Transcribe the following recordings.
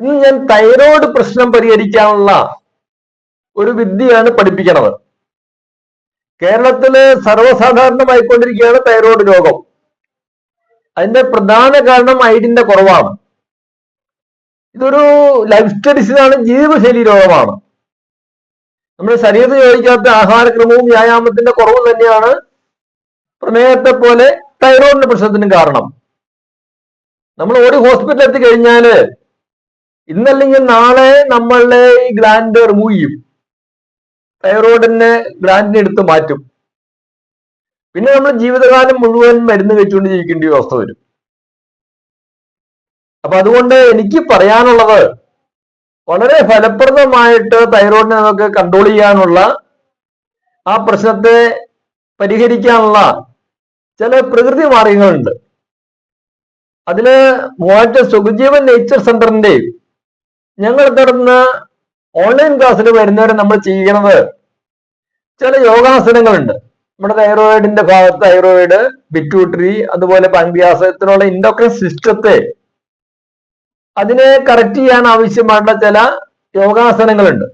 ഇന്ന് ഞാൻ തൈറോയ്ഡ് പ്രശ്നം പരിഹരിക്കാനുള്ള ഒരു വിദ്യയാണ് പഠിപ്പിക്കണത്. കേരളത്തിൽ സർവസാധാരണമായിക്കൊണ്ടിരിക്കുകയാണ് തൈറോയ്ഡ് രോഗം. അതിന്റെ പ്രധാന കാരണം ഐഡിന്റെ കുറവാണ്. ഇതൊരു ലൈഫ് സ്റ്റഡീസിലാണ് ജീവിതശൈലി രോഗമാണ്. നമ്മുടെ ശരീരത്തിൽ ചോദിക്കാത്ത ആഹാരക്രമവും വ്യായാമത്തിന്റെ കുറവും തന്നെയാണ് പ്രമേഹത്തെ പോലെ തൈറോയിഡിന്റെ പ്രശ്നത്തിനും കാരണം. നമ്മൾ ഒരു ഹോസ്പിറ്റലിൽ എത്തി കഴിഞ്ഞാൽ ഇന്നല്ലെങ്കിൽ നാളെ നമ്മളുടെ ഈ ഗ്ലാൻഡ് റിമൂവ് ചെയ്യും. തൈറോയിഡിനെ ഗ്ലാൻഡിനെ എടുത്ത് മാറ്റും. പിന്നെ നമ്മൾ ജീവിതകാലം മുഴുവൻ മരുന്ന് കഴിച്ചുകൊണ്ട് ജീവിക്കേണ്ട അവസ്ഥ വരും. അപ്പൊ അതുകൊണ്ട് എനിക്ക് പറയാനുള്ളത് വളരെ ഫലപ്രദമായിട്ട് തൈറോയിഡിനെ നമുക്ക് കൺട്രോൾ ചെയ്യാനുള്ള ആ പ്രശ്നത്തെ പരിഹരിക്കാനുള്ള ചില പ്രകൃതി മാർഗങ്ങളുണ്ട്. അതിൽ മൂവാറ്റ സുഖജീവൻ നേച്ചർ സെന്ററിന്റെ ഞങ്ങൾ തുടർന്ന് ഓൺലൈൻ ക്ലാസ്സിൽ വരുന്നവരെ നമ്മൾ ചെയ്യണത് ചില യോഗാസനങ്ങളുണ്ട്. നമ്മുടെ തൈറോയിഡിന്റെ ഭാഗത്ത് തൈറോയിഡ് പിറ്റ്യൂട്ടറി അതുപോലെ പങ്ക്രിയാസത്തിനുള്ള ഇൻഡോക്രൈൻ സിസ്റ്റത്തെ അതിനെ കറക്റ്റ് ചെയ്യാൻ ആവശ്യമായിട്ടുള്ള ചില യോഗാസനങ്ങളുണ്ട്.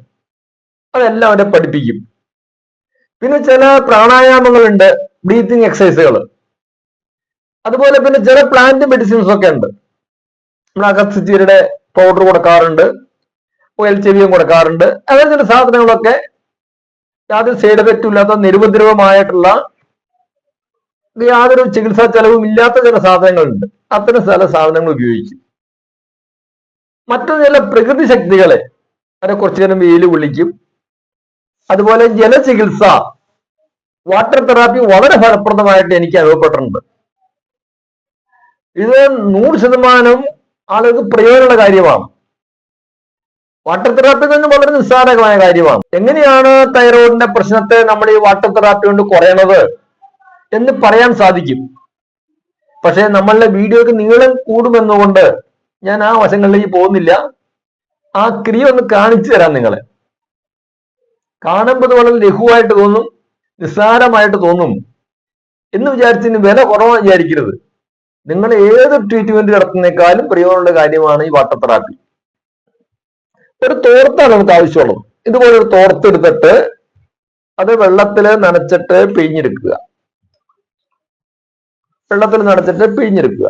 അതെല്ലാം അവരെ പഠിപ്പിക്കും. പിന്നെ ചില പ്രാണായാമങ്ങളുണ്ട് ബ്രീത്തിങ് എക്സസൈസുകൾ അതുപോലെ പിന്നെ ചില പ്ലാന്റ് മെഡിസിൻസ് ഒക്കെ ഉണ്ട്. നമ്മുടെ അഗസ്ത്യയുടെ പൗഡർ കൊടുക്കാറുണ്ട്. ചെവിയും കൊടുക്കാറുണ്ട്. അങ്ങനെ ചില സാധനങ്ങളൊക്കെ യാതൊരു സൈഡ് എഫക്റ്റും ഇല്ലാത്ത നിരുപദ്രവമായിട്ടുള്ള യാതൊരു ചികിത്സാ ചെലവും ഇല്ലാത്ത ചില സാധനങ്ങളുണ്ട്. അത്തരം ചില സാധനങ്ങൾ ഉപയോഗിക്കും. മറ്റു ചില പ്രകൃതി ശക്തികളെ അവരെ കുറച്ചു നേരം വെയിൽ വിളിക്കും അതുപോലെ ജലചികിത്സ വാട്ടർ തെറാപ്പി വളരെ ഫലപ്രദമായിട്ട് എനിക്ക് അനുഭവപ്പെട്ടിട്ടുണ്ട്. ഇത് നൂറ് ശതമാനം ആളുകൾക്ക് പ്രയോജനമുള്ള കാര്യമാണ്. വാട്ടർ തെറാപ്പി തന്നെ വളരെ നിസ്സാരമായ കാര്യമാണ്. എങ്ങനെയാണ് തൈറോയിഡിന്റെ പ്രശ്നത്തെ നമ്മൾ ഈ വാട്ടർ തെറാപ്പി കൊണ്ട് കുറയണത് എന്ന് പറയാൻ സാധിക്കും. പക്ഷെ നമ്മളുടെ വീഡിയോക്ക് നീളം കൂടുമെന്നുകൊണ്ട് ഞാൻ ആ വശങ്ങളിലേക്ക് പോകുന്നില്ല. ആ ക്രിയ ഒന്ന് കാണിച്ചു തരാം നിങ്ങളെ. കാണുമ്പോൾ വളരെ ലഘുവായിട്ട് തോന്നും നിസ്സാരമായിട്ട് തോന്നും എന്ന് വിചാരിച്ചതിന് വില കുറവാണ് വിചാരിക്കരുത്. നിങ്ങൾ ഏത് ട്രീറ്റ്മെന്റ് നടത്തുന്നേക്കാളും പ്രിയമുള്ള കാര്യമാണ് ഈ വാട്ടർ തെറാപ്പി ഒരു തോർത്താണ് നമുക്ക് ആവശ്യമുള്ളത്. ഇതുപോലെ ഒരു തോർത്തെടുത്തിട്ട് അത് വെള്ളത്തിൽ നനച്ചിട്ട് പിഴിഞ്ഞെടുക്കുക. വെള്ളത്തിൽ നനച്ചിട്ട് പിഴിഞ്ഞെടുക്കുക.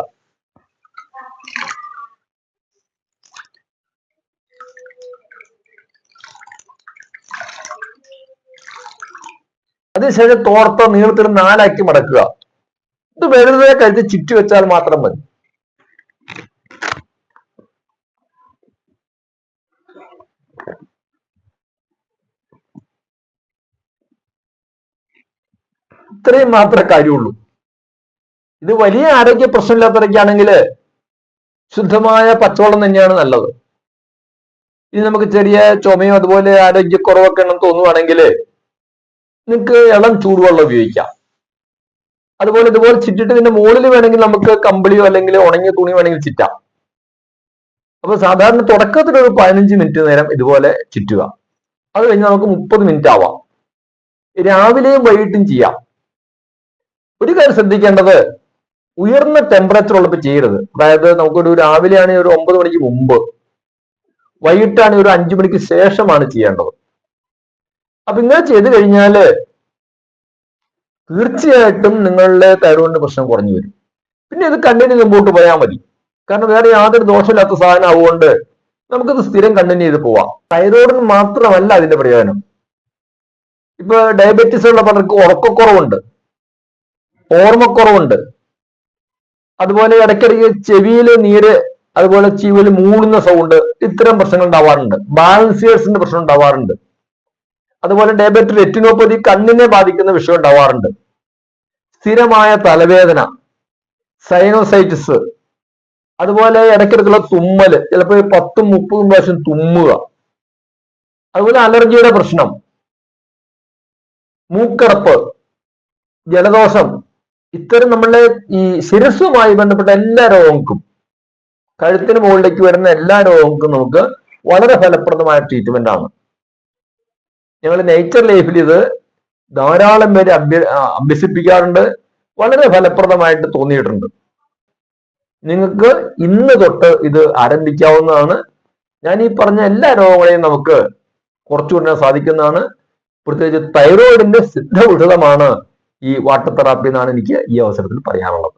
അതിനുശേഷം തോർത്ത നീളത്തിൽ നാലാക്കി മടക്കുക. വെറുതെ കരുതി ചുറ്റി വെച്ചാൽ മാത്രം മതി. ഇത്രയും മാത്രമേ കാര്യമുള്ളൂ. ഇത് വലിയ ആരോഗ്യ പ്രശ്നമില്ലാത്തവരൊക്കെയാണെങ്കിൽ ശുദ്ധമായ പച്ചവെള്ളം തന്നെയാണ് നല്ലത്. ഇനി നമുക്ക് ചെറിയ ചുമയോ അതുപോലെ ആരോഗ്യക്കുറവൊക്കെ ഉണ്ടെന്ന് തോന്നുവാണെങ്കിൽ നിങ്ങൾക്ക് ഇളം ചൂടുവെള്ളം ഉപയോഗിക്കാം. അതുപോലെ ഇതുപോലെ ചിറ്റിട്ട് ഇതിന്റെ മുകളിൽ വേണമെങ്കിൽ നമുക്ക് കമ്പിളിയോ അല്ലെങ്കിൽ ഉണങ്ങിയ തുണി വേണമെങ്കിൽ ചിറ്റാം. അപ്പൊ സാധാരണ തുടക്കത്തിൽ ഒരു പതിനഞ്ച് മിനിറ്റ് നേരം ഇതുപോലെ ചുറ്റുക. അത് കഴിഞ്ഞ് നമുക്ക് മുപ്പത് മിനിറ്റ് ആവാം. രാവിലെയും വൈകിട്ടും ചെയ്യാം. ഒരു കാര്യം ശ്രദ്ധിക്കേണ്ടത് ഉയർന്ന ടെമ്പറേച്ചർ ഉള്ളപ്പോൾ ചെയ്യരുത്. അതായത് നമുക്കൊരു രാവിലെയാണ് ഒരു ഒമ്പത് മണിക്ക് മുമ്പ് വൈകിട്ടാണെങ്കിൽ ഒരു അഞ്ചു മണിക്ക് ശേഷമാണ് ചെയ്യേണ്ടത്. അപ്പൊ ഇങ്ങനെ ചെയ്ത് കഴിഞ്ഞാൽ തീർച്ചയായിട്ടും നിങ്ങളുടെ തൈറോയിഡിന്റെ പ്രശ്നം കുറഞ്ഞു വരും. പിന്നെ ഇത് കണ്ടിന്യൂ മുമ്പോട്ട് പോയാൽ മതി. കാരണം വേറെ യാതൊരു ദോഷമില്ലാത്ത സാധനം ആവുകൊണ്ട് നമുക്കിത് സ്ഥിരം കണ്ടിന്യൂ ചെയ്ത് പോവാം. തൈറോയിഡിന് മാത്രമല്ല അതിന്റെ പ്രയോജനം. ഇപ്പൊ ഡയബറ്റീസ് ഉള്ള പലർക്ക് ഉറക്കക്കുറവുണ്ട്. ഓർമ്മക്കുറവുണ്ട്. അതുപോലെ ഇടയ്ക്കിടയ്ക്ക് ചെവിയിൽ നീര് അതുപോലെ ചെവിയിൽ മൂടുന്ന സൗണ്ട് ഇത്തരം പ്രശ്നങ്ങൾ ഉണ്ടാവാറുണ്ട്. ബാലൻസിയേഴ്സിന്റെ പ്രശ്നം ഉണ്ടാവാറുണ്ട്. അതുപോലെ ഡയബറ്റിക് റെറ്റിനോപ്പതി കണ്ണിനെ ബാധിക്കുന്ന വിഷയം ഉണ്ടാവാറുണ്ട്. സ്ഥിരമായ തലവേദന സൈനോസൈറ്റിസ് അതുപോലെ ഇടയ്ക്കിടയ്ക്കുള്ള തുമ്മൽ ചിലപ്പോൾ പത്തും മുപ്പതും പ്രാവശ്യം തുമ്മുക. അതുപോലെ അലർജിയുടെ പ്രശ്നം മൂക്കടപ്പ് ജലദോഷം ഇത്തരം നമ്മളുടെ ഈ ശിരസുമായി ബന്ധപ്പെട്ട എല്ലാ രോഗങ്ങൾക്കും കഴുത്തിന് മുകളിലേക്ക് വരുന്ന എല്ലാ രോഗങ്ങൾക്കും നമുക്ക് വളരെ ഫലപ്രദമായ ട്രീറ്റ്മെന്റ് ആണ്. ഞങ്ങൾ നേച്ചർ ലൈഫിൽ ഇത് ധാരാളം പേര് അഭ്യ അഭ്യസിപ്പിക്കാറുണ്ട്. വളരെ ഫലപ്രദമായിട്ട് തോന്നിയിട്ടുണ്ട്. നിങ്ങൾക്ക് ഇന്ന് തൊട്ട് ഇത് ആരംഭിക്കാവുന്നതാണ്. ഞാൻ ഈ പറഞ്ഞ എല്ലാ രോഗങ്ങളെയും നമുക്ക് കുറച്ചു കൊണ്ടുവരാൻ സാധിക്കുന്നതാണ്. പ്രത്യേകിച്ച് തൈറോയിഡിന്റെ സിദ്ധ ഔഷധമാണ് ഈ വാട്ടർ തെറാപ്പി എന്നാണ് എനിക്ക് ഈ അവസരത്തിൽ പറയാനുള്ളത്.